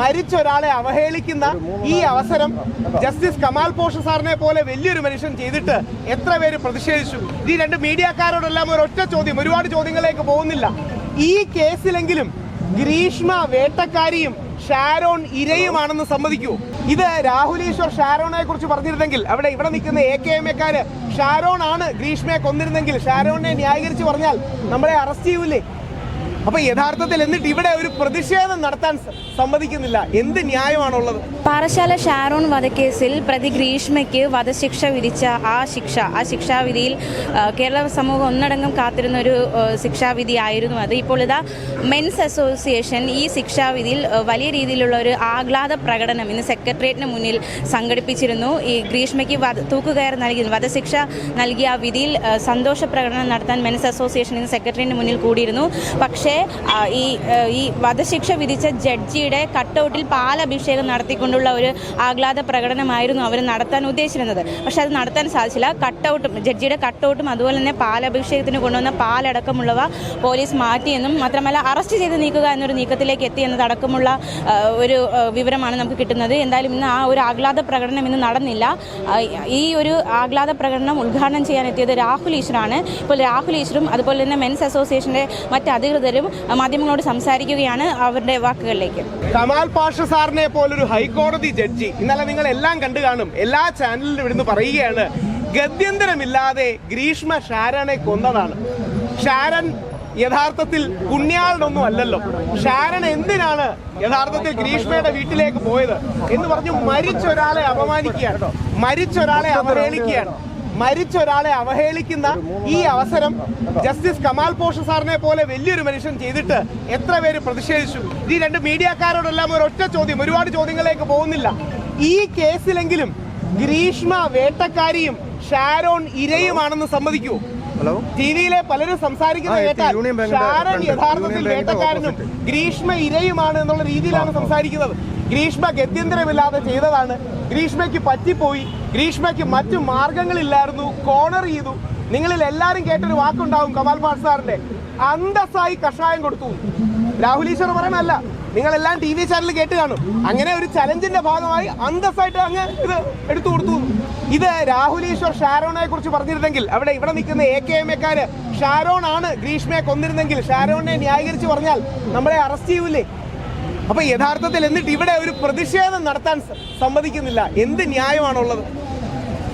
മരിച്ച ഒരാളെ അവഹേളിക്കുന്ന ഈ അവസരം ജസ്റ്റിസ് കമാൽ പോഷ സാറിനെ പോലെ വലിയൊരു മനുഷ്യൻ ചെയ്തിട്ട് എത്ര പേര് പ്രതിഷേധിച്ചു? ഈ രണ്ട് മീഡിയക്കാരോടെല്ലാം ഒരു ഒറ്റ ചോദ്യം ഒരുപാട് ചോദ്യങ്ങളിലേക്ക് പോകുന്നില്ല. ഈ കേസിലെങ്കിലും ഗ്രീഷ്മ വേട്ടക്കാരിയും ഷാരോൺ ഇരയുമാണെന്ന് സമ്മതിക്കൂ. ഇത് രാഹുൽ ഈശ്വർ ഷാരോണെ കുറിച്ച് പറഞ്ഞിരുന്നെങ്കിൽ അവിടെ ഇവിടെ നിൽക്കുന്ന എ കെ എം എക്കാര് ഷാരോൺ ആണ് ഗ്രീഷ്മയെ കൊന്നിരുന്നെങ്കിൽ ഷാരോണിനെ ന്യായീകരിച്ച് പറഞ്ഞാൽ നമ്മളെ അറസ്റ്റ് ചെയ്യൂലേ അപ്പൊ യഥാർത്ഥത്തിൽ എന്നിട്ട് ഇവിടെ ഒരു പ്രതിഷേധം നടത്താൻ സമ്മതിക്കുന്നില്ല. എന്ത് ന്യായമാണുള്ളത്? പാറശാല ഷാരോൺ വധക്കേസിൽ പ്രതി ഗ്രീഷ്മയ്ക്ക് വധശിക്ഷ വിധിച്ച ആ ശിക്ഷ ആ ശിക്ഷാവിധിയിൽ കേരള സമൂഹം ഒന്നടങ്കം കാത്തിരുന്ന ഒരു ശിക്ഷാവിധി ആയിരുന്നു അത്. ഇപ്പോൾ ഇതാ മെൻസ് അസോസിയേഷൻ ഈ ശിക്ഷാവിധിയിൽ വലിയ രീതിയിലുള്ള ഒരു ആഹ്ലാദ പ്രകടനം ഇന്ന് സെക്രട്ടേറിയറ്റിന് മുന്നിൽ സംഘടിപ്പിച്ചിരുന്നു. ഈ ഗ്രീഷ്മയ്ക്ക് തൂക്കുകയർ നൽകി വധശിക്ഷ നൽകിയ ആ വിധിയിൽ സന്തോഷ പ്രകടനം നടത്താൻ മെൻസ് അസോസിയേഷൻ ഇന്ന് സെക്രട്ടേറിയറ്റിന് മുന്നിൽ കൂടിയിരുന്നു. പക്ഷേ ആ, ഈ ഈ വധശിക്ഷ വിധിച്ച ജഡ്ജിയുടെ കട്ടൗട്ടിൽ പാലഭിഷേകം നടത്തിക്കൊണ്ടുള്ള ഒരു ആഹ്ലാദ പ്രകടനമായിരുന്നു അവർ നടത്താൻ ഉദ്ദേശിച്ചിരുന്നത്. പക്ഷേ അത് നടത്താൻ സാധിച്ചില്ല. കട്ടൗട്ടും ജഡ്ജിയുടെ കട്ടൗട്ടും അതുപോലെ തന്നെ പാലഭിഷേകത്തിന് കൊണ്ടുവന്ന പാലടക്കമുള്ളവ പോലീസ് മാറ്റിയെന്നും മാത്രമല്ല അറസ്റ്റ് ചെയ്ത് നീക്കുക എന്നൊരു നീക്കത്തിലേക്ക് എത്തി എന്നതടക്കമുള്ള ഒരു വിവരമാണ് നമുക്ക് കിട്ടുന്നത്. എന്തായാലും ഇന്ന് ആ ഒരു ആഹ്ലാദ പ്രകടനം ഇന്ന് നടന്നില്ല. ഈ ഒരു ആഹ്ലാദ പ്രകടനം ഉദ്ഘാടനം ചെയ്യാൻ എത്തിയത് രാഹുൽ ഈശ്വറാണ് ഇപ്പോൾ രാഹുൽ ഈശ്വറും അതുപോലെ തന്നെ മെൻസ് അസോസിയേഷന്റെ മറ്റ് അധികൃതരും ആ, മാധ്യമങ്ങളോട് സംസാരിക്കുകയാണ് അവരുടെ വാക്കുകളിലേക്ക്. കമാൽ പാഷ സാറിനെ പോലൊരു ഹൈക്കോടതി ജഡ്ജി. ഇന്നലെ നിങ്ങൾ എല്ലാം കണ്ടു കാണും. എല്ലാ ചാനലിലും ഇവിടുന്ന് പറയുകയാണ് ഗത്യന്തരമില്ലാതെ ഗ്രീഷ്മ ഷാരനെ കൊന്നതാണ്. ഷാരൻ യഥാർത്ഥത്തിൽ പുണ്യാളനൊന്നും അല്ലല്ലോ. ഷാരൻ എന്തിനാണ് യഥാർത്ഥത്തിൽ ഗ്രീഷ്മയുടെ വീട്ടിലേക്ക് പോയത് എന്ന് പറഞ്ഞു മരിച്ചൊരാളെ അപമാനിക്കുകയാണ്. മരിച്ച ഒരാളെ അവഹേളിക്കുകയാണ്. മരിച്ച ഒരാളെ അവഹേളിക്കുന്ന ഈ അവസരം ജസ്റ്റിസ് കമാൽ പോഷ സാറിനെ പോലെ വലിയൊരു മനുഷ്യൻ ചെയ്തിട്ട് എത്ര പേര് പ്രതിഷേധിച്ചു? ഈ രണ്ട് മീഡിയക്കാരോടെല്ലാം ഒരു ഒറ്റ ചോദ്യം ഒരുപാട് ചോദ്യങ്ങളിലേക്ക് പോകുന്നില്ല. ഈ കേസിലെങ്കിലും ഗ്രീഷ്മ വേട്ടക്കാരിയും ഷാരോൺ ഇരയുമാണെന്ന് സമ്മതിക്കൂ. ഹലോ? ടി വിയിലെ പലരും സംസാരിക്കുന്ന ആ, എത്തി. കേട്ടാൽ ഷാരൺ. യഥാർത്ഥത്തിൽ വേട്ടക്കാരനും. ഗ്രീഷ്മ ഇരയുമാണ് എന്നുള്ള രീതിയിലാണ് സംസാരിക്കുന്നത്. ഗ്രീഷ്മ ഗത്യന്തരമില്ലാതെ ചെയ്തതാണ്. ഗ്രീഷ്മയ്ക്ക് പറ്റിപ്പോയി. ഗ്രീഷ്മയ്ക്ക് മറ്റു മാർഗങ്ങളില്ലായിരുന്നു. കോണർ ചെയ്തു. നിങ്ങളിൽ എല്ലാവരും കേട്ടൊരു വാക്കുണ്ടാവും കമാൽ പാഷ് സാറിന്റെ അന്തസ്സായി കഷായം കൊടുത്തു. രാഹുൽ ഈശ്വർ പറയണല്ല നിങ്ങളെല്ലാം ടി വി ചാനലിൽ കേട്ട് കാണും. അങ്ങനെ ഒരു ചലഞ്ചിന്റെ ഭാഗമായി അന്തസ്സായിട്ട് അങ്ങ് ഇത് എടുത്തു കൊടുത്തു. ഇത് രാഹുൽ ഈശ്വർ ഷാരോണെ കുറിച്ച് പറഞ്ഞിരുന്നെങ്കിൽ അവിടെ ഇവിടെ നിൽക്കുന്ന എ കെ എം എക്കാര് ഷാരോൺ ആണ് ഗ്രീഷ്മയെ കൊന്നിരുന്നെങ്കിൽ ഷാരോണിനെ ന്യായീകരിച്ച് പറഞ്ഞാൽ നമ്മളെ അറസ്റ്റ് ചെയ്യൂലേ അപ്പൊ യഥാർത്ഥത്തിൽ എന്നിട്ട് ഇവിടെ ഒരു പ്രതിഷേധം നടത്താൻ സമ്മതിക്കുന്നില്ല. എന്ത് ന്യായമാണുള്ളത്?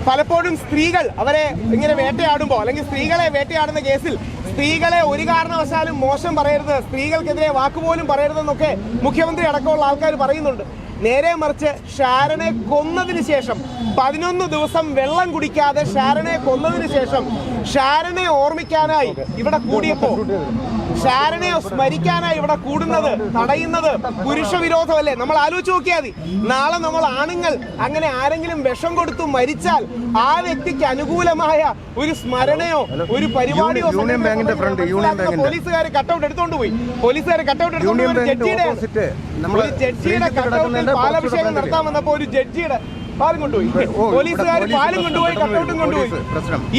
പലപ്പോഴും സ്ത്രീകൾ അവരെ ഇങ്ങനെ വേട്ടയാടുമ്പോൾ അല്ലെങ്കിൽ സ്ത്രീകളെ വേട്ടയാടുന്ന കേസിൽ സ്ത്രീകളെ ഒരു കാരണവശാലും മോശം പറയരുത് സ്ത്രീകൾക്കെതിരെ വാക്കുപോലും പറയരുതെന്നൊക്കെ മുഖ്യമന്ത്രി അടക്കമുള്ള ആൾക്കാർ പറയുന്നുണ്ട്. നേരെ മറിച്ച് ഷാരനെ കൊന്നതിന് ശേഷം പതിനൊന്ന് ദിവസം വെള്ളം കുടിക്കാതെ ഷാരനെ കൊന്നതിന് ശേഷം ഷാരനെ ഓർമ്മിക്കാനായി ഇവിടെ കൂടിയപ്പോ ഷാരനെ സ്മരിക്കാനായി ഇവിടെ കൂടുന്നത് തടയുന്നത് പുരുഷ വിരോധമല്ലേ? നമ്മൾ ആലോചിച്ച് നോക്കിയാൽ മതി. നാളെ നമ്മൾ ആണുങ്ങൾ അങ്ങനെ ആരെങ്കിലും വിഷം കൊടുത്തു മരിച്ചാൽ ആ വ്യക്തിക്ക് അനുകൂലമായ ഒരു സ്മരണയോ ഒരു പരിപാടിയോ. പോലീസുകാർ കട്ടൗട്ട് എടുത്തോണ്ട് പോയി. പോലീസുകാർ കട്ടൗട്ട് എടുത്തോണ്ട് ജഡ്ജിയുടെ ജഡ്ജിയുടെ കട്ടൗട്ടിൽ പാലഭിഷേകം നടത്താൻ വന്നപ്പോ ഒരു ജഡ്ജിയുടെ പാലും കൊണ്ടുപോയി. പോലീസുകാർ പോലീസ് പാലും കൊണ്ടുപോയി കട്ടൗട്ടും കൊണ്ടുപോയി.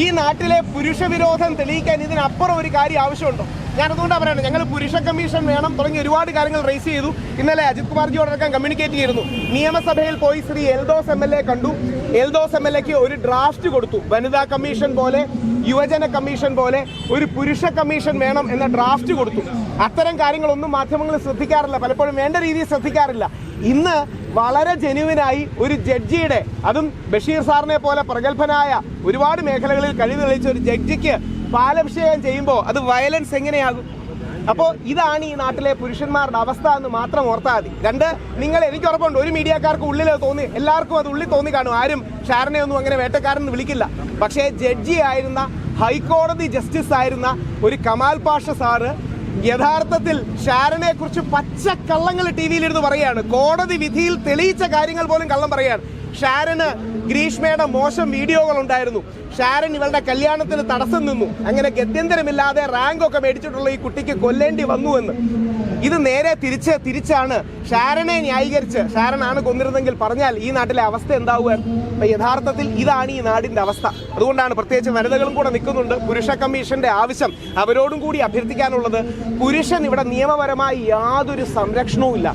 ഈ നാട്ടിലെ പുരുഷ വിരോധം തെളിയിക്കാൻ ഇതിനപ്പുറം ഒരു കാര്യം ആവശ്യമുണ്ടോ? ഞാൻ അതുകൊണ്ടാണ് പറയുന്നത് ഞങ്ങൾ പുരുഷ കമ്മീഷൻ വേണം തുടങ്ങി ഒരുപാട് കാര്യങ്ങൾ റേസ് ചെയ്തു. ഇന്നലെ അജിത് കുമാർജിയോടൊക്കെ കമ്മ്യൂണിക്കേറ്റ് ചെയ്തിരുന്നു. നിയമസഭയിൽ പോയി Shri Eldhose M L A കണ്ടു. എൽദോസ് എം എൽ എക്ക് ഒരു ഡ്രാഫ്റ്റ് കൊടുത്തു. വനിതാ കമ്മീഷൻ പോലെ യുവജന കമ്മീഷൻ പോലെ ഒരു പുരുഷ കമ്മീഷൻ വേണം എന്ന ഡ്രാഫ്റ്റ് കൊടുത്തു. അത്തരം കാര്യങ്ങളൊന്നും മാധ്യമങ്ങൾ ശ്രദ്ധിക്കാറില്ല. പലപ്പോഴും വേണ്ട രീതിയിൽ ശ്രദ്ധിക്കാറില്ല. ഇന്ന് വളരെ ജെനുവിനായി ഒരു ജഡ്ജിയുടെ അതും ബഷീർ സാറിനെ പോലെ പ്രഗത്ഭനായ ഒരുപാട് മേഖലകളിൽ കഴിവ് തെളിയിച്ച ഒരു ജഡ്ജിക്ക് പാലഭിഷേകം ചെയ്യുമ്പോൾ അത് വയലൻസ് എങ്ങനെയാകും? അപ്പോൾ ഇതാണ് ഈ നാട്ടിലെ പുരുഷന്മാരുടെ അവസ്ഥ എന്ന് മാത്രം ഓർത്താൽ മതി. രണ്ട് നിങ്ങൾ എനിക്ക് ഉറപ്പുണ്ട് ഒരു മീഡിയക്കാർക്ക് ഉള്ളിൽ തോന്നി എല്ലാവർക്കും അത് ഉള്ളിൽ തോന്നി കാണും. ആരും ഷാരനെ ഒന്നും അങ്ങനെ വേട്ടക്കാരെന്ന് വിളിക്കില്ല. പക്ഷേ ജഡ്ജി ആയിരുന്ന ഹൈക്കോടതി ജസ്റ്റിസ് ആയിരുന്ന ഒരു കമാൽ പാഷ സാറ് യഥാർത്ഥത്തിൽ ഷാരനെ കുറിച്ച് പച്ച കള്ളങ്ങൾ ടി വിയിലിരുന്ന് പറയാണ് കോടതി വിധിയിൽ തെളിയിച്ച കാര്യങ്ങൾ പോലും കള്ളം പറയാണ് ഷാരന് ഗ്രീഷ്മയുടെ മോശം വീഡിയോകൾ ഉണ്ടായിരുന്നു ഷാരൻ ഇവളുടെ കല്യാണത്തിന് തടസ്സം നിന്നു. അങ്ങനെ ഗത്യന്തരമില്ലാതെ റാങ്ക് ഒക്കെ മേടിച്ചിട്ടുള്ള ഈ കുട്ടിക്ക് കൊല്ലേണ്ടി വന്നു എന്ന്. ഇത് നേരെ തിരിച്ച് തിരിച്ചാണ് ഷാരനെ ന്യായീകരിച്ച് ഷാരനാണ് കൊന്നിരുന്നെങ്കിൽ പറഞ്ഞാൽ ഈ നാട്ടിലെ അവസ്ഥ എന്താവുക? അപ്പൊ യഥാർത്ഥത്തിൽ ഇതാണ് ഈ നാടിന്റെ അവസ്ഥ. അതുകൊണ്ടാണ് പ്രത്യേകിച്ച് വനിതകളും കൂടെ നിൽക്കുന്നുണ്ട്. പുരുഷ കമ്മീഷന്റെ ആവശ്യം അവരോടും കൂടി അഭ്യർത്ഥിക്കാനുള്ളത് പുരുഷൻ ഇവിടെ നിയമപരമായി യാതൊരു സംരക്ഷണവും ഇല്ല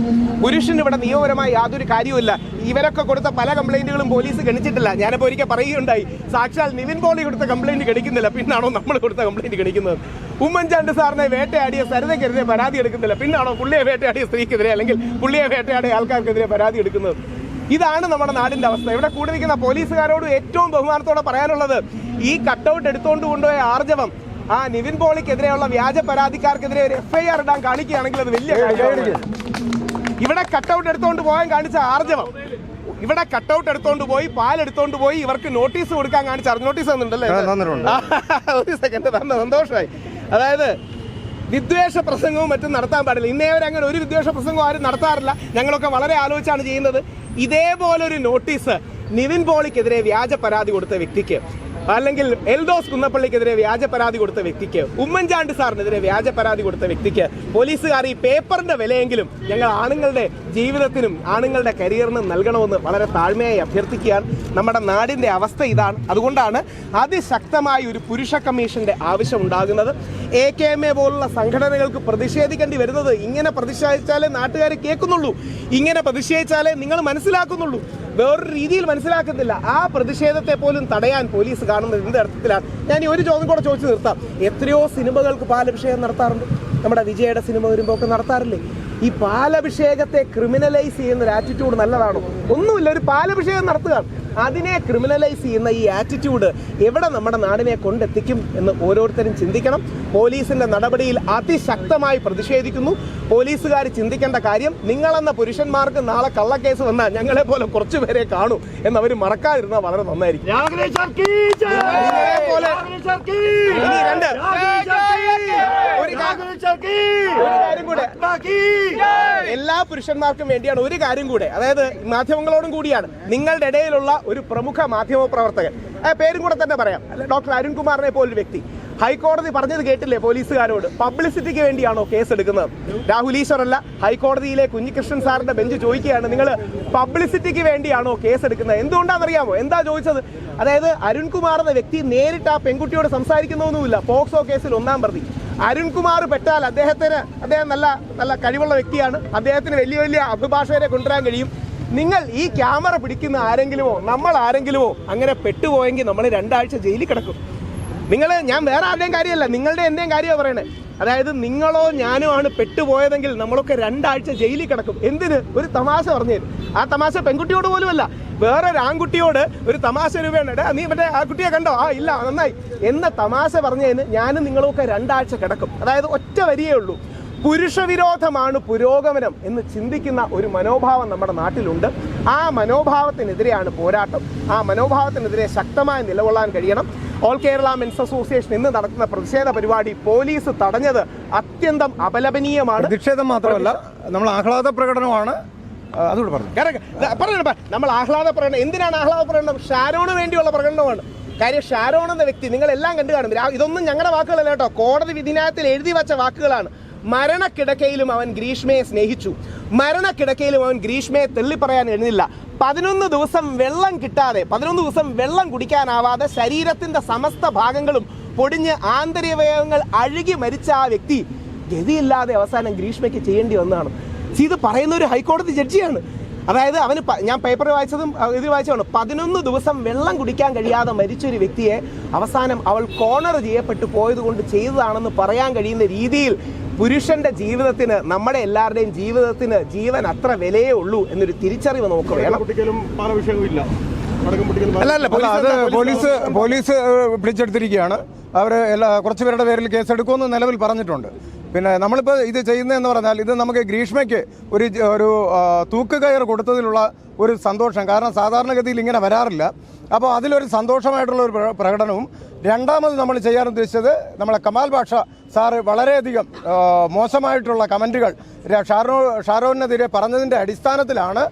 പുരുഷൻ ഇവിടെ നിയമപരമായി യാതൊരു കാര്യവുമില്ല. ഇവരൊക്കെ കൊടുത്ത പല കംപ്ലൈന്റുകളും പോലീസ് ഗണിച്ചിട്ടില്ല. ഞാനിപ്പോ ഒരിക്കൽ പറയുകയുണ്ടായി. സാക്ഷാൽ നിവിൻ പോളി കൊടുത്ത കംപ്ലൈന്റ് ഗണിക്കുന്നില്ല. പിന്നാണോ നമ്മൾ കൊടുത്ത കംപ്ലൈന്റ് ഗണിക്കുന്നത്? ഉമ്മൻചാണ്ടി സാറിനെ വേട്ടയാടിയ സരിതയ്ക്കെതിരെ പരാതി എടുക്കുന്നില്ല. പിന്നാണോ പുള്ളിയെ വേട്ടയാടിയ സ്ത്രീക്കെതിരെ അല്ലെങ്കിൽ പുള്ളിയെ വേട്ടയാടിയ ആൾക്കാർക്കെതിരെ പരാതി എടുക്കുന്നത്? ഇതാണ് നമ്മുടെ നാടിന്റെ അവസ്ഥ. ഇവിടെ കൂടി നിൽക്കുന്ന പോലീസുകാരോട് ഏറ്റവും ബഹുമാനത്തോടെ പറയാനുള്ളത് ഈ കട്ടൗട്ട് എടുത്തുകൊണ്ട് കൊണ്ടുപോയ ആർജവം ആ നിവിൻ പോളിക്കെതിരെയുള്ള വ്യാജ പരാതിക്കാർക്കെതിരെ ഒരു എഫ് ഐ ആർ ഇടാൻ കാണിക്കുകയാണെങ്കിൽ അത് വലിയ കാര്യമാണ്. ഇവിടെ കട്ടൗട്ട് എടുത്തുകൊണ്ട് പോകാൻ കാണിച്ച ആർജവം. ഇവിടെ കട്ടൗട്ട് എടുത്തോണ്ട് പോയി പാൽ എടുത്തോണ്ട് പോയി ഇവർക്ക് നോട്ടീസ് കൊടുക്കാൻ കാണിച്ച നോട്ടീസ് തന്നിട്ടുണ്ടല്ലേ ഒരു സെക്കൻഡ് തന്നെ. സന്തോഷമായി. അതായത് വിദ്വേഷ പ്രസംഗവും മറ്റും നടത്താൻ പാടില്ല. ഇന്നേ വരെ അങ്ങനെ ഒരു വിദ്വേഷ പ്രസംഗവും ആരും നടത്താറില്ല. ഞങ്ങളൊക്കെ വളരെ ആലോചിച്ചാണ് ചെയ്യുന്നത്. ഇതേപോലൊരു നോട്ടീസ് നിവിൻ പോളിക്കെതിരെ വ്യാജ പരാതി കൊടുത്ത വ്യക്തിക്ക്. അല്ലെങ്കിൽ എൽദോസ് കുന്നപ്പള്ളിക്കെതിരെ വ്യാജ പരാതി കൊടുത്ത വ്യക്തിക്ക് ഉമ്മൻചാണ്ടി സാറിനെതിരെ വ്യാജ പരാതി കൊടുത്ത വ്യക്തിക്ക് പോലീസുകാർ ഈ പേപ്പറിന്റെ വിലയെങ്കിലും ഞങ്ങൾ ആണുങ്ങളുടെ ജീവിതത്തിനും ആണുങ്ങളുടെ കരിയറിനും നൽകണമെന്ന് വളരെ താഴ്മയായി അഭ്യർത്ഥിക്കുകയാണ്. നമ്മുടെ നാടിന്റെ അവസ്ഥ ഇതാണ്. അതുകൊണ്ടാണ് അതിശക്തമായ ഒരു പുരുഷ കമ്മീഷന്റെ ആവശ്യം ഉണ്ടാകുന്നത്. എ കെ എം എ പോലുള്ള സംഘടനകൾക്ക് പ്രതിഷേധിക്കേണ്ടി വരുന്നത് ഇങ്ങനെ പ്രതിഷേധിച്ചാലേ നാട്ടുകാർ കേൾക്കുന്നുള്ളൂ. ഇങ്ങനെ പ്രതിഷേധിച്ചാലേ നിങ്ങൾ മനസ്സിലാക്കുന്നുള്ളൂ. വേറൊരു രീതിയിൽ മനസ്സിലാക്കുന്നില്ല. ആ പ്രതിഷേധത്തെ പോലും തടയാൻ പോലീസ് കാണുന്നത് എന്ത് അർത്ഥത്തിലാണ്? ഞാൻ ഈ ഒരു ചോദ്യം കൂടെ ചോദിച്ചു നിർത്താം. എത്രയോ സിനിമകൾക്ക് പാലഭിഷേകം നടത്താറുണ്ട്. നമ്മുടെ വിജയയുടെ സിനിമ വരുമ്പോൾ ഒക്കെ നടത്താറില്ലേ? ഈ പാലഭിഷേകത്തെ ക്രിമിനലൈസ് ചെയ്യുന്ന ഒരു ആറ്റിറ്റ്യൂഡ് നല്ലതാണോ? ഒന്നുമില്ല ഒരു പാലഭിഷേകം നടത്തുക. അതിനെ ക്രിമിനലൈസ് ചെയ്യുന്ന ഈ ആറ്റിറ്റ്യൂഡ് എവിടെ നമ്മുടെ നാടിനെ കൊണ്ടെത്തിക്കും എന്ന് ഓരോരുത്തരും ചിന്തിക്കണം. പോലീസിന്റെ നടപടിയിൽ അതിശക്തമായി പ്രതിഷേധിക്കുന്നു. പോലീസുകാർ ചിന്തിക്കേണ്ട കാര്യം നിങ്ങളെന്ന പുരുഷന്മാർക്ക് നാളെ കള്ളക്കേസ് വന്നാൽ ഞങ്ങളെ പോലെ കുറച്ചു പേരെ കാണൂ എന്ന് അവർ മറക്കാതിരുന്നാൽ വളരെ നന്നായിരിക്കും. ഒരു കാര്യം കൂടെ. പുരുഷന്മാർക്കും വേണ്ടിയാണ് ഒരു കാര്യം കൂടെ. അതായത് മാധ്യമങ്ങളോടും കൂടിയാണ്. നിങ്ങളുടെ ഇടയിലുള്ള ഒരു പ്രമുഖ മാധ്യമ പ്രവർത്തകൻ. പേരും കൂടെ തന്നെ പറയാം. ഡോക്ടർ അരുൺകുമാറിനെ പോലൊരു വ്യക്തി. ഹൈക്കോടതി പറഞ്ഞത് കേട്ടില്ലേ പോലീസുകാരോട്? പബ്ലിസിറ്റിക്ക് വേണ്ടിയാണോ കേസ് എടുക്കുന്നത്? രാഹുൽ ഈശ്വറല്ല ഹൈക്കോടതിയിലെ കുഞ്ഞികൃഷ്ണൻ സാറിന്റെ ബെഞ്ച് ചോദിക്കുകയാണ്. നിങ്ങൾ പബ്ലിസിറ്റിക്ക് വേണ്ടിയാണോ കേസ് എടുക്കുന്നത്? എന്തുകൊണ്ടാണെന്നറിയാമോ? എന്താ ചോദിച്ചത്? അതായത് അരുൺകുമാർ എന്ന വ്യക്തി നേരിട്ട് ആ പെൺകുട്ടിയോട് സംസാരിക്കുന്നൊന്നുമില്ല. പോക്സോ കേസിൽ ഒന്നാം പ്രതി. അരുൺകുമാർ പെട്ടാൽ അദ്ദേഹത്തിന് അദ്ദേഹം നല്ല നല്ല കഴിവുള്ള വ്യക്തിയാണ്. അദ്ദേഹത്തിന് വലിയ വലിയ അഭിഭാഷകരെ കൊണ്ടുവരാൻ കഴിയും. നിങ്ങൾ ഈ ക്യാമറ പിടിക്കുന്ന ആരെങ്കിലുമോ നമ്മൾ ആരെങ്കിലുമോ അങ്ങനെ പെട്ടുപോയെങ്കിൽ നമ്മൾ രണ്ടാഴ്ച ജയിലിൽ കിടക്കും. നിങ്ങൾ ഞാൻ വേറെ ആരുടെയും കാര്യമല്ല നിങ്ങളുടെ എന്തേം കാര്യമാണ് പറയണേ. അതായത് നിങ്ങളോ ഞാനോ ആണ് പെട്ടുപോയതെങ്കിൽ നമ്മളൊക്കെ രണ്ടാഴ്ച ജയിലിൽ കിടക്കും. എന്തിന്? ഒരു തമാശ പറഞ്ഞു തരും. ആ തമാശ പെൺകുട്ടിയോട് പോലുമല്ല. വേറൊരു ആൺകുട്ടിയോട് ഒരു തമാശ രൂപയാണ്. നീ മറ്റേ ആ കുട്ടിയെ കണ്ടോ? ആ ഇല്ല നന്നായി. എന്ന തമാശ പറഞ്ഞതിന് ഞാനും നിങ്ങളൊക്കെ രണ്ടാഴ്ച കിടക്കും. അതായത് ഒറ്റ വരിയേ ഉള്ളൂ. പുരുഷവിരോധമാണ് പുരോഗമനം എന്ന് ചിന്തിക്കുന്ന ഒരു മനോഭാവം നമ്മുടെ നാട്ടിലുണ്ട്. ആ മനോഭാവത്തിനെതിരെയാണ് പോരാട്ടം. ആ മനോഭാവത്തിനെതിരെ ശക്തമായി നിലകൊള്ളാൻ കഴിയണം. ഓൾ കേരള മെൻസ് അസോസിയേഷൻ ഇന്ന് നടത്തുന്ന പ്രതിഷേധ പരിപാടി പോലീസ് തടഞ്ഞത് അത്യന്തം അപലപനീയമാണ്. പ്രതിഷേധം മാത്രമല്ല നമ്മൾ ആഹ്ലാദ പ്രകടനമാണ് അതുകൊണ്ട് അതുകൂടെ പറഞ്ഞു? ഇപ്പൊ നമ്മൾ ആഹ്ലാദ പ്രകടനം എന്തിനാണ് ആഹ്ലാദ പ്രകടനം? ഷാരോണ് വേണ്ടിയുള്ള പ്രകടനമാണ്. കാര്യം ഷാരോൺ എന്ന വ്യക്തി നിങ്ങൾ എല്ലാം കണ്ടു കാണും. ഇതൊന്നും ഞങ്ങളുടെ വാക്കുകളല്ല കേട്ടോ. കോടതി വിധിനായത്തിൽ എഴുതി വച്ച വാക്കുകളാണ്. മരണക്കിടക്കയിലും അവൻ ഗ്രീഷ്മയെ സ്നേഹിച്ചു. മരണക്കിടക്കയിലും അവൻ ഗ്രീഷ്മയെ തെള്ളിപ്പറയാൻ എഴുന്നില്ല. പതിനൊന്ന് ദിവസം വെള്ളം കിട്ടാതെ പതിനൊന്ന് ദിവസം വെള്ളം കുടിക്കാനാവാതെ ശരീരത്തിന്റെ സമസ്ത ഭാഗങ്ങളും പൊടിഞ്ഞ് ആന്തരികവയവങ്ങൾ അഴുകി മരിച്ച ആ വ്യക്തി ഗതിയില്ലാതെ അവസാനം ഗ്രീഷ്മയ്ക്ക് ചെയ്യേണ്ടി വന്നതാണ്. ഇത് പറയുന്ന ഒരു ഹൈക്കോടതി ജഡ്ജിയാണ്. അതായത് അവന് ഞാൻ പേപ്പറിൽ വായിച്ചതും ഇതിൽ ഇത് വായിച്ചതാണ്. പതിനൊന്ന് ദിവസം വെള്ളം കുടിക്കാൻ കഴിയാതെ മരിച്ച ഒരു വ്യക്തിയെ അവസാനം അവൾ കോണർ ചെയ്യപ്പെട്ടു പോയതുകൊണ്ട് ചെയ്തതാണെന്ന് പറയാൻ കഴിയുന്ന രീതിയിൽ പുരുഷന്റെ ജീവിതത്തിന് നമ്മുടെ എല്ലാവരുടെയും ജീവിതത്തിന് ജീവൻ അത്ര വിലയേ ഉള്ളൂ എന്നൊരു തിരിച്ചറിവ് നമുക്ക് വേണം. പടക്കം അല്ല അല്ല അത് പോലീസ് പോലീസ് പോലീസ് പിടിച്ചെടുത്തിരിക്കുകയാണ്. അവർ എല്ലാ കുറച്ച് പേരുടെ പേരിൽ കേസെടുക്കുമെന്ന് നിലവിൽ പറഞ്ഞിട്ടുണ്ട്. പിന്നെ നമ്മളിപ്പോൾ ഇത് ചെയ്യുന്നതെന്ന് പറഞ്ഞാൽ ഇത് നമുക്ക് ഗ്രീഷ്മയ്ക്ക് ഒരു ഒരു തൂക്ക് തൂക്കുകയർ കൊടുത്തതിലുള്ള ഒരു സന്തോഷം. കാരണം സാധാരണഗതിയിൽ ഇങ്ങനെ വരാറില്ല. അപ്പോൾ അതിലൊരു സന്തോഷമായിട്ടുള്ള ഒരു പ്രകടനവും രണ്ടാമത് നമ്മൾ ചെയ്യാൻ ഉദ്ദേശിച്ചത് നമ്മളെ കമാൽ ഭാഷ സാറ് വളരെയധികം മോശമായിട്ടുള്ള കമന്റുകൾ ഷാരോ ഷാരോനെതിരെ പറഞ്ഞതിന്റെ അടിസ്ഥാനത്തിലാണ്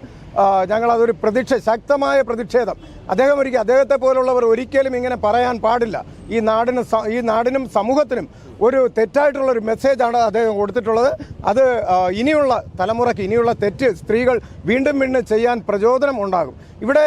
ഞങ്ങളതൊരു പ്രതിഷേ ശക്തമായ പ്രതിഷേധം. അദ്ദേഹം ഒരിക്കൽ അദ്ദേഹത്തെ പോലുള്ളവർ ഒരിക്കലും ഇങ്ങനെ പറയാൻ പാടില്ല. ഈ നാടിന് ഈ നാടിനും സമൂഹത്തിനും ഒരു തെറ്റായിട്ടുള്ള ഒരു മെസ്സേജാണ് അദ്ദേഹം കൊടുത്തിട്ടുള്ളത്. അത് ഇനിയുള്ള തലമുറയ്ക്ക് ഇനിയുള്ള തെറ്റ് സ്ത്രീകൾ വീണ്ടും വീണ്ടും ചെയ്യാൻ പ്രചോദനം ഉണ്ടാകും. ഇവിടെ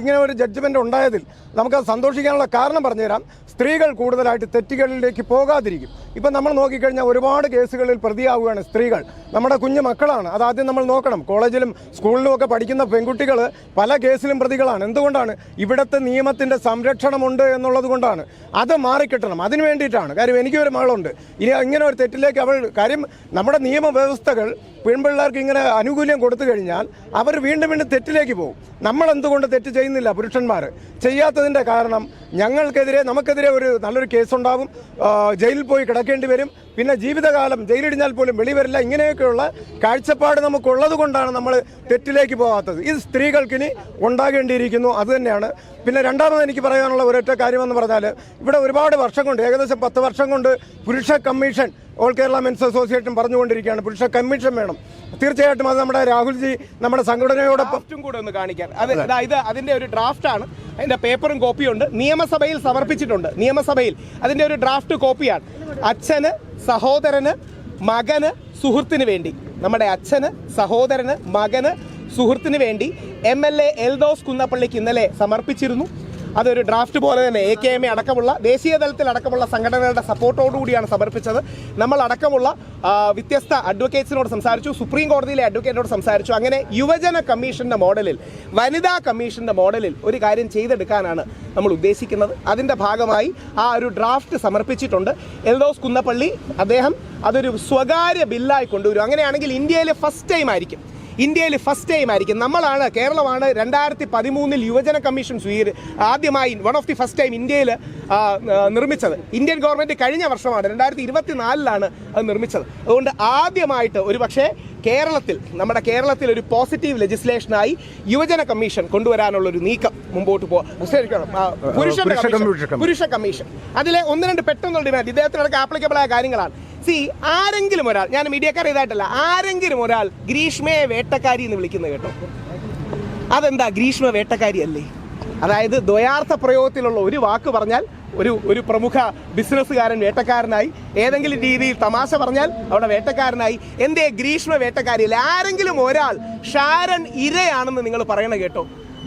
ഇങ്ങനെ ഒരു ജഡ്ജ്മെന്റ് ഉണ്ടായതിൽ നമുക്ക് സന്തോഷിക്കാനുള്ള കാരണം പറഞ്ഞുതരാം. സ്ത്രീകൾ കൂടുതലായിട്ട് തെറ്റുകളിലേക്ക് പോകാതിരിക്കും. ഇപ്പം നമ്മൾ നോക്കിക്കഴിഞ്ഞാൽ ഒരുപാട് കേസുകളിൽ പ്രതിയാവുകയാണ് സ്ത്രീകൾ. നമ്മുടെ കുഞ്ഞു മക്കളാണ്. അതാദ്യം നമ്മൾ നോക്കണം. കോളേജിലും സ്കൂളിലും ഒക്കെ പഠിക്കുന്ന പെൺകുട്ടികൾ പല കേസിലും പ്രതികളാണ്. എന്തുകൊണ്ടാണ്? ഇവിടുത്തെ നിയമത്തിന്റെ സംരക്ഷണമുണ്ട് എന്നുള്ളത് കൊണ്ടാണ്. അത് മാറിക്കിട്ടണം. അതിന് വേണ്ടിയിട്ടാണ്. കാര്യം എനിക്കൊരു മകളുണ്ട്. ഇനി ഇങ്ങനെ ഒരു തെറ്റിലേക്ക് അവൾ കാര്യം നമ്മുടെ നിയമവ്യവസ്ഥകൾ പെൺപിള്ളേർക്ക് ഇങ്ങനെ ആനുകൂല്യം കൊടുത്തു കഴിഞ്ഞാൽ അവർ വീണ്ടും വീണ്ടും തെറ്റിലേക്ക് പോകും. നമ്മൾ എന്തുകൊണ്ട് തെറ്റ് ചെയ്യുന്നില്ല പുരുഷന്മാർ? ചെയ്യാത്തതിന്റെ കാരണം ഞങ്ങൾക്കെതിരെ നമുക്കെതിരെ ഒരു നല്ലൊരു കേസുണ്ടാവും. ജയിലിൽ പോയി കിടക്കേണ്ടി വരും. പിന്നെ ജീവിതകാലം ജയിലിടിഞ്ഞാൽ പോലും വെളിവരില്ല ഇങ്ങനെയൊക്കെയുള്ള കാഴ്ചപ്പാട് നമുക്കുള്ളത് കൊണ്ടാണ് നമ്മൾ തെറ്റിലേക്ക് പോകാത്തത്. ഇത് സ്ത്രീകൾക്കിനി ഉണ്ടാകേണ്ടിയിരിക്കുന്നു. അതുതന്നെയാണ് പിന്നെ രണ്ടാമത് എനിക്ക് പറയാനുള്ള ഒരൊറ്റ കാര്യമെന്ന് പറഞ്ഞാൽ ഇവിടെ ഒരുപാട് വർഷം കൊണ്ട് ഏകദേശം പത്ത് വർഷം കൊണ്ട് പുരുഷ commission all Kerala men's association പറഞ്ഞുകൊണ്ടിരിക്കുകയാണ്. പുരുഷ കമ്മീഷൻ വേണം. തീർച്ചയായിട്ടും അത് നമ്മുടെ രാഹുൽജി നമ്മുടെ സംഘടനയോടൊപ്പം കൂടെ ഒന്ന് കാണിക്കാൻ അത് ഇതാ അതിന്റെ ഒരു ഡ്രാഫ്റ്റ് ആണ്. അതിന്റെ പേപ്പറും കോപ്പിയുണ്ട് നിയമസഭയിൽ സമർപ്പിച്ചിട്ടുണ്ട്. നിയമസഭയിൽ അതിന്റെ ഒരു ഡ്രാഫ്റ്റ് കോപ്പിയാണ് അച്ഛന് സഹോദരന് മകന് സുഹൃത്തിന് വേണ്ടി. നമ്മുടെ അച്ഛന് സഹോദരന് മകന് സുഹൃത്തിന് വേണ്ടി എം എൽ എ എൽദോസ് കുന്നപ്പള്ളിക്ക് ഇന്നലെ സമർപ്പിച്ചിരുന്നു. അതൊരു ഡ്രാഫ്റ്റ് പോലെ തന്നെ എ കെ എം എ അടക്കമുള്ള ദേശീയ തലത്തിൽ അടക്കമുള്ള സംഘടനകളുടെ സപ്പോർട്ടോടുകൂടിയാണ് സമർപ്പിച്ചത്. നമ്മൾ അടക്കമുള്ള വ്യത്യസ്ത അഡ്വക്കേറ്റ്സിനോട് സംസാരിച്ചു സുപ്രീം കോടതിയിലെ അഡ്വക്കേറ്റിനോട് സംസാരിച്ചു. അങ്ങനെ യുവജന കമ്മീഷന്റെ മോഡലിൽ വനിതാ കമ്മീഷന്റെ മോഡലിൽ ഒരു കാര്യം ചെയ്തെടുക്കാനാണ് നമ്മൾ ഉദ്ദേശിക്കുന്നത്. അതിന്റെ ഭാഗമായി ആ ഒരു ഡ്രാഫ്റ്റ് സമർപ്പിച്ചിട്ടുണ്ട്. എൽദോസ് കുന്നപ്പള്ളി അദ്ദേഹം അതൊരു സ്വകാര്യ ബില്ലായി കൊണ്ടുവരും. അങ്ങനെയാണെങ്കിൽ ഇന്ത്യയിലെ ഫസ്റ്റ് ടൈം ആയിരിക്കും. ഇന്ത്യയിൽ ഫസ്റ്റ് ടൈം ആയിരിക്കും. നമ്മളാണ് കേരളമാണ് രണ്ടായിരത്തി പതിമൂന്നിൽ യുവജന കമ്മീഷൻ സ്വീകരി ആദ്യമായി one of the first time ഇന്ത്യയിൽ നിർമ്മിച്ചത്. ഇന്ത്യൻ ഗവൺമെന്റ് കഴിഞ്ഞ വർഷമാണ് രണ്ടായിരത്തി ഇരുപത്തിനാലിലാണ് അത് നിർമ്മിച്ചത്. അതുകൊണ്ട് ആദ്യമായിട്ട് ഒരു പക്ഷേ കേരളത്തിൽ നമ്മുടെ കേരളത്തിൽ ഒരു പോസിറ്റീവ് ലെജിസ്ലേഷനായി യുവജന കമ്മീഷൻ കൊണ്ടുവരാനുള്ള ഒരു നീക്കം മുമ്പോട്ട് പുരുഷ കമ്മീഷൻ. പുരുഷ കമ്മീഷൻ. അതിലെ ഒന്ന് രണ്ട് പെട്ടെന്നുള്ള ഡിമാൻഡ് ഇദ്ദേഹത്തിനൊക്കെ ആപ്ലിക്കബിൾ ആയ കാര്യങ്ങളാണ്. സി ആരെങ്കിലും ഒരാൾ ഞാൻ മീഡിയക്കാർ ഇതായിട്ടല്ല ആരെങ്കിലും ഒരാൾ ഗ്രീഷ്മയെ വേട്ടക്കാരി എന്ന് വിളിക്കുന്നത് കേട്ടോ. അതെന്താ ഗ്രീഷ്മ വേട്ടക്കാരി അല്ലേ അതായത് ദ്വയാർത്ഥ പ്രയോഗത്തിലുള്ള ഒരു വാക്ക് പറഞ്ഞാൽ ഒരു ഒരു പ്രമുഖ ബിസിനസ്സുകാരൻ വേട്ടക്കാരനായി ഏതെങ്കിലും രീതിയിൽ തമാശ പറഞ്ഞാൽ അവിടെ വേട്ടക്കാരനായി. എന്തേ ഗ്രീഷ്മ വേട്ടക്കാരിയല്ല? ആരെങ്കിലും ഒരാൾ ഷാരൻ ഇരയാണെന്ന് നിങ്ങൾ പറയണ കേട്ടോ.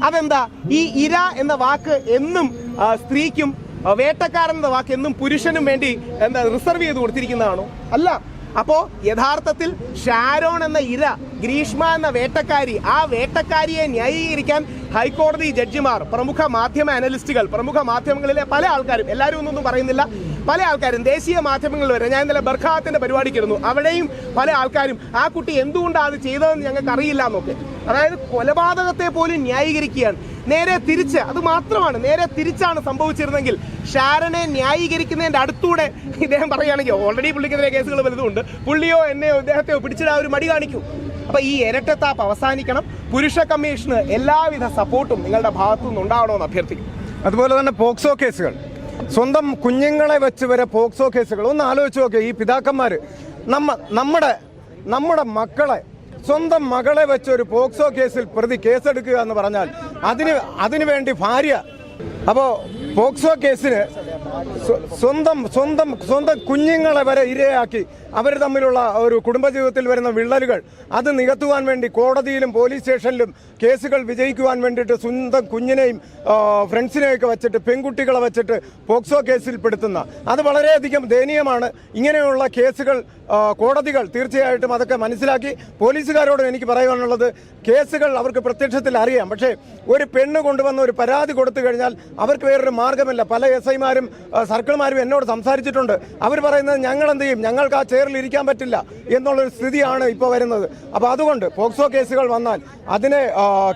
അതെന്താ? ഈ ഇര എന്ന വാക്ക് എന്നും സ്ത്രീക്കും വേട്ടക്കാരൻ എന്ന വാക്ക് എന്നും പുരുഷനും വേണ്ടി എന്താ റിസർവ് ചെയ്ത് കൊടുത്തിരിക്കുന്നതാണോ? അല്ല. അപ്പോ യഥാർത്ഥത്തിൽ ഷാരോൺ എന്ന ഇര ഗ്രീഷ്മ എന്ന വേട്ടക്കാരി ആ വേട്ടക്കാരിയെ ന്യായീകരിക്കാൻ ഹൈക്കോടതി ജഡ്ജിമാർ പ്രമുഖ മാധ്യമ അനലിസ്റ്റുകൾ പ്രമുഖ മാധ്യമങ്ങളിലെ പല ആൾക്കാരും എല്ലാവരും ഒന്നും പറയുന്നില്ല. പല ആൾക്കാരും ദേശീയ മാധ്യമങ്ങളിൽ വരെ ഞാൻ ഇന്നലെ ബർഖാത്തിന്റെ പരിപാടിക്കിരുന്നു അവിടെയും പല ആൾക്കാരും ആ കുട്ടി എന്തുകൊണ്ടാണ് അത് ചെയ്തതെന്ന് ഞങ്ങൾക്ക് അറിയില്ല എന്നൊക്കെ. അതായത് കൊലപാതകത്തെ പോലും ന്യായീകരിക്കുകയാണ്. നേരെ തിരിച്ച് അത് മാത്രമാണ് നേരെ തിരിച്ചാണ് സംഭവിച്ചിരുന്നെങ്കിൽ ഷാരനെ ന്യായീകരിക്കുന്നതിന്റെ അടുത്തൂടെ ഇദ്ദേഹം പറയുകയാണെങ്കിൽ ഓൾറെഡി പുള്ളിക്കെതിരെ കേസുകൾ വലുതുണ്ട് പുള്ളിയോ എന്നെയോ ഇദ്ദേഹത്തെയോ പിടിച്ചിടാൻ ഒരു മടി കാണിക്കൂ. അപ്പൊ ഈ ഇരട്ടത്താപ്പ് അവസാനിക്കണം. പുരുഷ കമ്മീഷന് എല്ലാവിധ സപ്പോർട്ടും നിങ്ങളുടെ ഭാഗത്തു നിന്ന് ഉണ്ടാവണമെന്ന് അഭ്യർത്ഥിക്കും അതുപോലെ തന്നെ പോക്സോ കേസുകൾ. സ്വന്തം കുഞ്ഞുങ്ങളെ വെച്ച് വരെ പോക്സോ കേസുകൾ. ഒന്ന് ആലോചിച്ച് നോക്കുക ഈ പിതാക്കന്മാർ നമ്മ നമ്മുടെ നമ്മുടെ മക്കളെ സ്വന്തം മകളെ വെച്ച് ഒരു പോക്സോ കേസിൽ പ്രതി കേസെടുക്കുക എന്ന് പറഞ്ഞാൽ അതിന് അതിനുവേണ്ടി ഭാര്യ. അപ്പോൾ പോക്സോ കേസിന് സ്വന്തം സ്വന്തം സ്വന്തം കുഞ്ഞുങ്ങളെ വരെ ഇരയാക്കി അവർ തമ്മിലുള്ള ഒരു കുടുംബജീവിതത്തിൽ വരുന്ന വിള്ളലുകൾ അത് നികത്തുവാൻ വേണ്ടി കോടതിയിലും പോലീസ് സ്റ്റേഷനിലും കേസുകൾ വിജയിക്കുവാൻ വേണ്ടിയിട്ട് സ്വന്തം കുഞ്ഞിനെയും ഫ്രണ്ട്സിനെയൊക്കെ വെച്ചിട്ട് പെൺകുട്ടികളെ വെച്ചിട്ട് പോക്സോ കേസിൽ പെടുത്തുന്ന അത് വളരെയധികം ദയനീയമാണ്. ഇങ്ങനെയുള്ള കേസുകൾ കോടതികൾ തീർച്ചയായിട്ടും അതൊക്കെ മനസ്സിലാക്കി പോലീസുകാരോടും എനിക്ക് പറയാനുള്ളത് കേസുകൾ അവർക്ക് പ്രത്യക്ഷത്തിൽ അറിയാം. പക്ഷേ ഒരു പെണ്ണ് കൊണ്ടുവന്ന ഒരു പരാതി കൊടുത്തു കഴിഞ്ഞാൽ അവർക്ക് വേറൊരു മാർഗമില്ല. പല എസ് ഐമാരും സർക്കിൾമാരും എന്നോട് സംസാരിച്ചിട്ടുണ്ട്. അവർ പറയുന്നത് ഞങ്ങൾ എന്ത് ചെയ്യും ഞങ്ങൾക്ക് ആ ചെയറിൽ ഇരിക്കാൻ പറ്റില്ല എന്നുള്ളൊരു സ്ഥിതിയാണ് ഇപ്പോൾ വരുന്നത്. അപ്പോൾ അതുകൊണ്ട് പോക്സോ കേസുകൾ വന്നാൽ അതിനെ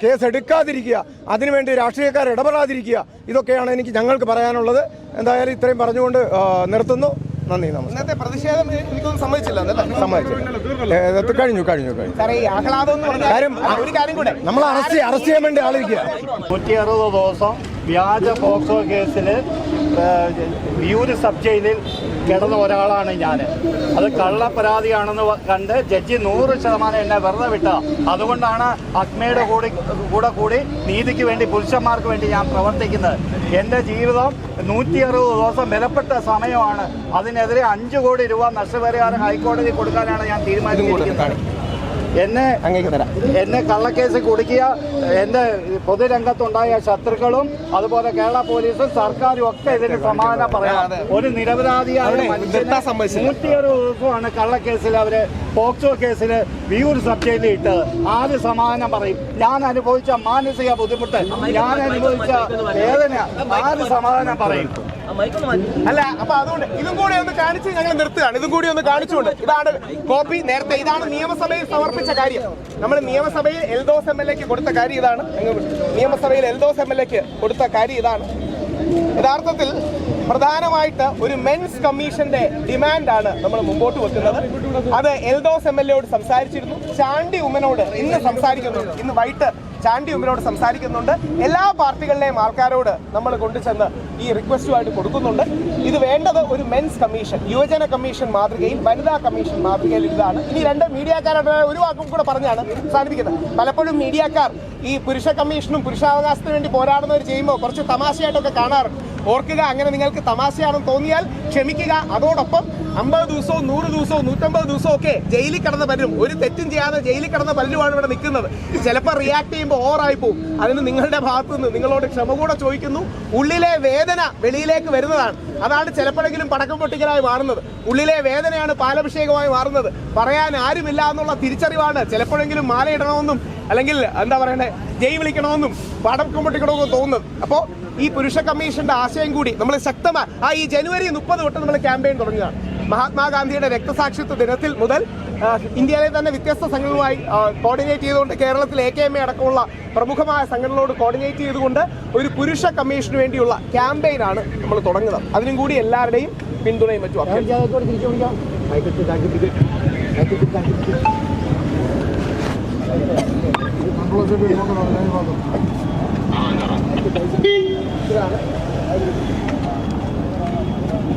കേസ് എടുക്കാതിരിക്കുക അതിനുവേണ്ടി രാഷ്ട്രീയക്കാർ ഇടപെടാതിരിക്കുക ഇതൊക്കെയാണ് എനിക്ക് ഞങ്ങൾക്ക് പറയാനുള്ളത്. എന്തായാലും ഇത്രയും പറഞ്ഞുകൊണ്ട് നിർത്തുന്നു. നന്ദി നമസ്കാരം. ഇന്നത്തെ പ്രതിഷേധം എനിക്കൊന്നും സമ്മതിച്ചില്ല എന്നല്ലേ? സമ്മതിച്ചു ഏ, കഴിഞ്ഞു കഴിഞ്ഞു കഴിഞ്ഞു. സാറേ ആഹ്ലാദം എന്ന് പറഞ്ഞാൽ കാര്യം ഒരു കാര്യം കൂടെ. നമ്മൾ അറസ്റ്റ് അറസ്റ്റ് ചെയ്യാൻ വേണ്ടി ആളിരിക്കുക. നൂറ്റി അറുപത് ദിവസം വ്യാജ പോക്സോ കേസിൽ വിയൂര് സബ് ജയിലിൽ കിടന്ന ഒരാളാണ് ഞാൻ അത് കള്ള പരാതിയാണെന്ന് വ- കണ്ട് ജഡ്ജി നൂറ് ശതമാനം എന്നെ വെറുതെ വിട്ട അതുകൊണ്ടാണ് അഗ്മയുടെ കൂടി കൂടെ കൂടി നീതിക്ക് വേണ്ടി പുരുഷന്മാർക്ക് വേണ്ടി ഞാൻ പ്രവർത്തിക്കുന്നത്. എന്റെ ജീവിതം നൂറ്റി അറുപത് ദിവസം വിലപ്പെട്ട സമയമാണ്. അതിനെതിരെ അഞ്ച് കോടി രൂപ നഷ്ടപരിഹാരം ഹൈക്കോടതി കൊടുക്കാനാണ് ഞാൻ തീരുമാനിച്ചിരിക്കുന്നത്. എന്നെ അങ്ങേക്ക് തരാം. എന്നെ കള്ളക്കേസ് കുടുക്കിയ എന്റെ പൊതുരംഗത്തുണ്ടായ ശത്രുക്കളും അതുപോലെ കേരള പോലീസും സർക്കാരും ഒക്കെ ഇതിന് സമാധാനം പറയാം ഒരു നിരപരാധിയായ മനുഷ്യനെ നൂറ്റിയൊരു ദിവസമാണ് കള്ളക്കേസിൽ അവർ പോക്സോ കേസിൽ വിയൂർ സബ് ജയിലിൽ ഇട്ടത് ആര് സമാധാനം പറയും? ഞാൻ അനുഭവിച്ച മാനസിക ബുദ്ധിമുട്ട് ഞാൻ അനുഭവിച്ച വേദന ആര് സമാധാനം പറയും? അല്ല അപ്പൊ അതുകൊണ്ട് ഇതും കൂടി ഒന്ന് കാണിച്ച് ഞങ്ങൾ നിർത്തുകയാണ്. ഇതും കൂടി ഒന്ന് കാണിച്ചുകൊണ്ട് ഇതാണ് കോപ്പി. നേരത്തെ ഇതാണ് നിയമസഭയിൽ സമർപ്പിച്ച കാര്യം. നമ്മൾ നിയമസഭയിൽ എൽദോസ് എം എൽ എക്ക് കൊടുത്ത കാര്യം ഇതാണ്. നിയമസഭയിൽ എൽദോസ് എം എൽ എക്ക് കൊടുത്ത കാര്യം ഇതാണ്. യഥാർത്ഥത്തിൽ പ്രധാനമായിട്ട് ഒരു മെൻസ് കമ്മീഷന്റെ ഡിമാൻഡാണ് നമ്മൾ മുമ്പോട്ട് വെക്കുന്നത്. അത് എൽദോസ് എം എൽ എയോട് സംസാരിച്ചിരുന്നു. ചാണ്ടി ഉമ്മനോട് ഇന്ന് സംസാരിക്കുന്നുണ്ട്. ഇന്ന് വൈകിട്ട് ചാണ്ടി ഉമ്മനോട് സംസാരിക്കുന്നുണ്ട്. എല്ലാ പാർട്ടികളിലെയും ആൾക്കാരോട് നമ്മൾ കൊണ്ടുചെന്ന് ഈ റിക്വസ്റ്റുമായിട്ട് കൊടുക്കുന്നുണ്ട്. ഇത് വേണ്ടത് ഒരു മെൻസ് കമ്മീഷൻ യുവജന കമ്മീഷൻ മാതൃകയിൽ വനിതാ കമ്മീഷൻ മാതൃകയിൽ ഇതാണ്. ഇനി രണ്ട് മീഡിയക്കാരുടെ ഒരു വാക്കും കൂടെ പറഞ്ഞാണ് സാധിപ്പിക്കുന്നത്. പലപ്പോഴും മീഡിയക്കാർ ഈ പുരുഷ കമ്മീഷനും പുരുഷാവകാശത്തിന് വേണ്ടി പോരാടുന്നവർ ചെയ്യുമ്പോൾ കുറച്ച് തമാശയായിട്ടൊക്കെ കാണാറുണ്ട്. ഓർക്കുക അങ്ങനെ നിങ്ങൾക്ക് തമാശയാണെന്ന് തോന്നിയാൽ ക്ഷമിക്കുക. അതോടൊപ്പം അമ്പത് ദിവസവും നൂറ് ദിവസവും നൂറ്റമ്പത് ദിവസവും ഒക്കെ ജയിലിൽ കിടന്ന പലരും ഒരു തെറ്റും ചെയ്യാതെ ജയിലിൽ കിടന്ന പലരുമാണ് ഇവിടെ നിൽക്കുന്നത്. ചിലപ്പോൾ റിയാക്ട് ചെയ്യുമ്പോൾ ഓറായി പോകും അതിന് നിങ്ങളുടെ ഭാഗത്തുനിന്ന് നിങ്ങളോട് ക്ഷമ കൂടെ ചോദിക്കുന്നു. ഉള്ളിലെ വേദന വെളിയിലേക്ക് വരുന്നതാണ്. അതാണ് ചിലപ്പോഴെങ്കിലും പടക്കം പൊട്ടിക്കലായി മാറുന്നത്. ഉള്ളിലെ വേദനയാണ് പാലഭിഷേകമായി മാറുന്നത്. പറയാൻ ആരുമില്ല എന്നുള്ള തിരിച്ചറിവാണ് ചിലപ്പോഴെങ്കിലും മാലയിടണമെന്നും അല്ലെങ്കിൽ എന്താ പറയണ്ടേ ജയ് വിളിക്കണമെന്നും പടക്കം പൊട്ടിക്കണമെന്നും തോന്നുന്നത്. അപ്പോൾ ഈ പുരുഷ കമ്മീഷന്റെ ആശയം കൂടി നമ്മൾ ശക്തമായി ആ ഈ ജനുവരി മുപ്പത് തൊട്ട് നമ്മൾ ക്യാമ്പയിൻ തുടങ്ങുകയാണ്. മഹാത്മാഗാന്ധിയുടെ രക്തസാക്ഷിത്വ ദിനത്തിൽ മുതൽ ഇന്ത്യയിലെ തന്നെ വ്യത്യസ്ത സംഘങ്ങളുമായി കോർഡിനേറ്റ് ചെയ്തുകൊണ്ട് കേരളത്തിൽ എ കെ എം എ അടക്കമുള്ള പ്രമുഖമായ സംഘടനകളോട് കോർഡിനേറ്റ് ചെയ്തുകൊണ്ട് ഒരു പുരുഷ കമ്മീഷന് വേണ്ടിയുള്ള ക്യാമ്പയിനാണ് നമ്മൾ തുടങ്ങുന്നത്. അതിനും കൂടി എല്ലാവരുടെയും പിന്തുണയും മറ്റും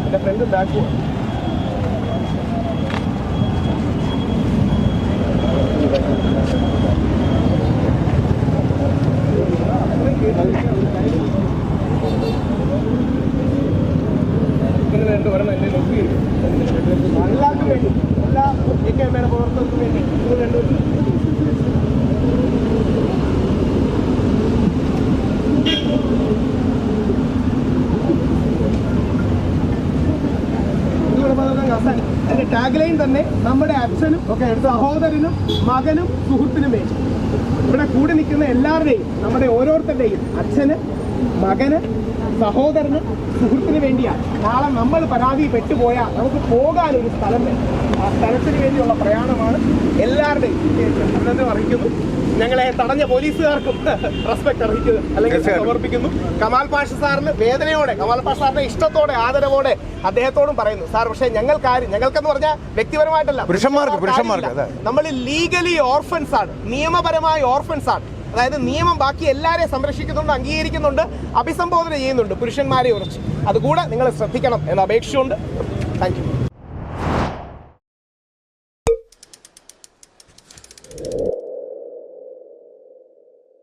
എന്റെ ഫ്രണ്ട് ബാക്ക് ഇങ്ങനെ രണ്ട് ഒരെണ്ണം എന്നെ നോക്കി എല്ലാവർക്കും വേണ്ടി എല്ലാ എ കെ എമ്മയുടെ പ്രവർത്തകർക്കും വേണ്ടി നിങ്ങൾ രണ്ടുപേരും അതിന്റെ ടാഗ് ലൈൻ തന്നെ നമ്മുടെ അച്ഛനും സഹോദരനും മകനും സുഹൃത്തിനും വേണ്ടി ഇവിടെ കൂടി നിൽക്കുന്ന എല്ലാവരുടെയും നമ്മുടെ ഓരോരുത്തരുടെയും അച്ഛന് മകന് സഹോദരന് സുഹൃത്തിന് വേണ്ടിയാണ് നാളെ നമ്മൾ പരാതി പെട്ടുപോയാൽ നമുക്ക് പോകാൻ ഒരു സ്ഥലം വേണം. ആ സ്ഥലത്തിന് വേണ്ടിയുള്ള പ്രയാണമാണ് എല്ലാവരുടെയും അഭിനന്ദനം അറിയിക്കുന്നു. ഞങ്ങളെ തടഞ്ഞ പോലീസുകാർക്കും റെസ്പെക്ട് അറിയിക്കുന്നു അല്ലെങ്കിൽ. സമർപ്പിക്കുന്നു. കമാൽ പാഷ സാറിന് വേദനയോടെ കമാൽ പാഷ സാറിന്റെ ഇഷ്ടത്തോടെ ആദരവോടെ അദ്ദേഹത്തോടും പറയുന്നു. സാർ പക്ഷേ ഞങ്ങൾക്ക് ആരും ഞങ്ങൾക്കെന്ന് പറഞ്ഞാൽ വ്യക്തിപരമായിട്ടല്ല. പുരുഷന്മാർക്ക്, പുരുഷന്മാർക്ക്. നമ്മൾ ലീഗലി ഓർഫൻസ് ആണ്. നിയമപരമായ ഓർഫൻസ് ആണ്. അതായത് നിയമം ബാക്കി എല്ലാവരെയും സംരക്ഷിക്കുന്നുണ്ട് അംഗീകരിക്കുന്നുണ്ട് അഭിസംബോധന ചെയ്യുന്നുണ്ട് പുരുഷന്മാരെ കുറിച്ച് അതുകൂടെ നിങ്ങൾ ശ്രദ്ധിക്കണം എന്ന് അപേക്ഷയുണ്ട്. Thank you